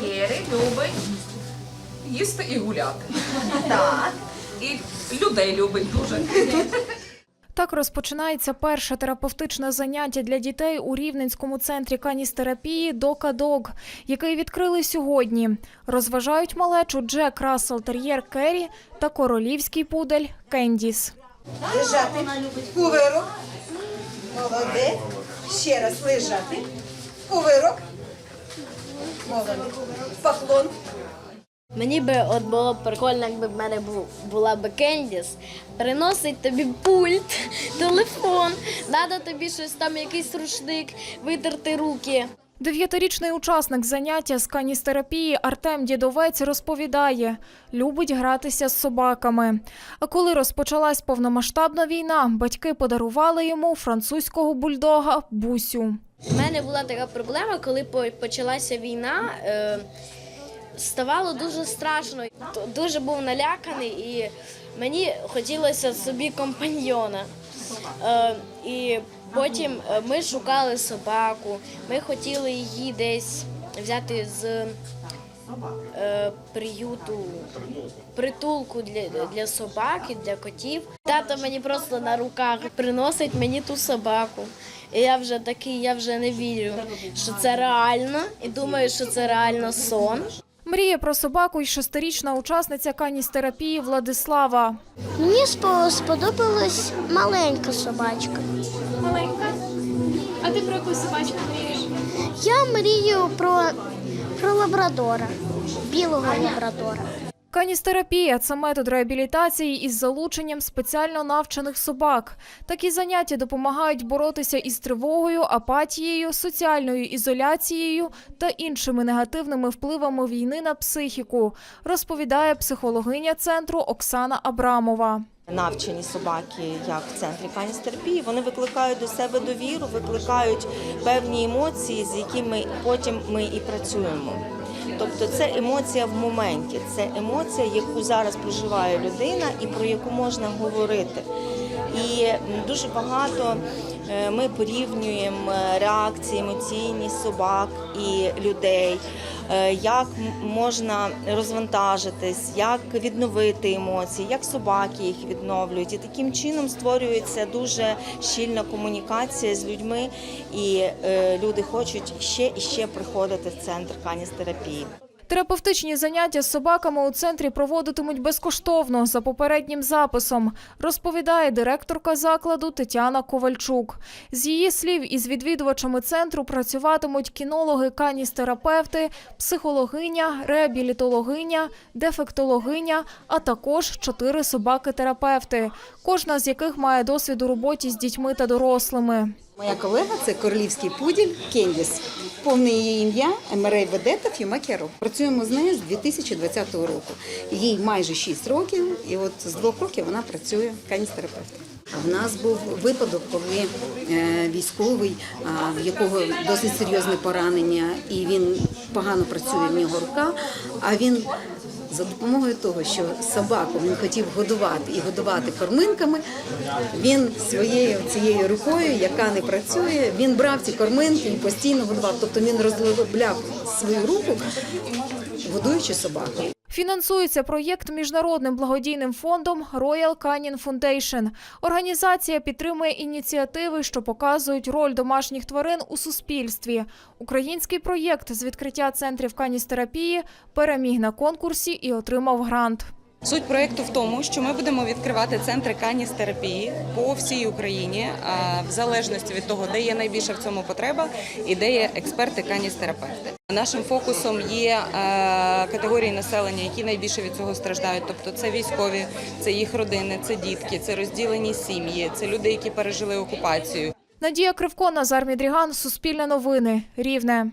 Гері любить їсти і гуляти. Так. І людей любить дуже. Так розпочинається перше терапевтичне заняття для дітей у Рівненському центрі каністерапії «Дока-Дог», який відкрили сьогодні. Розважають малечу Джек Рассел Тер'єр Керрі та королівський пудель Кендіс. Лежати. Кувирок. Молодець. Ще раз лежати. Кувирок. Поклон. Мені би от було прикольно, якби в мене була б Кендіс, приносить тобі пульт, телефон, треба тобі щось там, якийсь рушник, витерти руки. Дев'ятирічний учасник заняття з каністерапії Артем Дідовець розповідає, любить гратися з собаками. А коли розпочалась повномасштабна війна, батьки подарували йому французького бульдога Бусю. У мене була така проблема, коли почалася війна. Е, ставало дуже страшно, дуже був наляканий, і мені хотілося собі компаньйона. Е, і потім е, ми шукали собаку, ми хотіли її десь взяти з е, приюту, притулку для, для собак і для котів. Тато мені просто на руках приносить мені ту собаку. І я вже такий, я вже не вірю, що це реально, і думаю, що це реально сон. Мріє про собаку й шестирічна учасниця каністерапії Владислава. Мені спо- сподобалась маленька собачка. Маленька. А ти про яку собачку мрієш? Я мрію про, про лабрадора, білого лабрадора. Каністерапія це метод реабілітації із залученням спеціально навчених собак. Такі заняття допомагають боротися із тривогою, апатією, соціальною ізоляцією та іншими негативними впливами війни на психіку, розповідає психологиня центру Оксана Абрамова. Навчені собаки, як в центрі каністерпії, вони викликають до себе довіру, викликають певні емоції, з якими потім ми і працюємо. Тобто це емоція в моменті, це емоція, яку зараз проживає людина і про яку можна говорити. І дуже багато е, ми порівнюємо е, реакції емоційні собак і людей, е, як можна розвантажитись, як відновити емоції, як собаки їх відновлюють. І таким чином створюється дуже щільна комунікація з людьми, і люди хочуть ще і ще приходити в центр каністерапії. Терапевтичні заняття з собаками у центрі проводитимуть безкоштовно за попереднім записом, розповідає директорка закладу Тетяна Ковальчук. З її слів, із відвідувачами центру працюватимуть кінологи, каністерапевти, психологиня, реабілітологиня, дефектологиня, а також чотири собаки-терапевти, кожна з яких має досвід у роботі з дітьми та дорослими. Моя колега це королівський пуділь Кендіс. Повне її ім'я Емерей Ведета Фюма Керол. Працюємо з нею з 2020 року. Їй майже 6 років, і от з двох років вона працює каністерапевтом. В нас був випадок, коли е, військовий, в якого досить серйозне поранення, і він погано працює в нього рука. А він за допомогою того, що собаку він хотів годувати і годувати корминками, він своєю цією рукою, яка не працює, він брав ці корминки і постійно годував. Тобто він розробляв свою руку, годуючи собаку. Фінансується проєкт міжнародним благодійним фондом Royal Canin Foundation. Організація підтримує ініціативи, що показують роль домашніх тварин у суспільстві. Український проєкт з відкриття центрів каністерапії переміг на конкурсі і отримав грант. Суть проєкту в тому, що ми будемо відкривати центри каністерапії по всій Україні, в залежності від того, де є найбільша в цьому потреба і де є експерти каністерапевти. Нашим фокусом є е, категорії населення, які найбільше від цього страждають. Тобто це військові, це їх родини, це дітки, це розділені сім'ї, це люди, які пережили окупацію. Надія Кривко, Назар Мідріган, Суспільне новини, Рівне.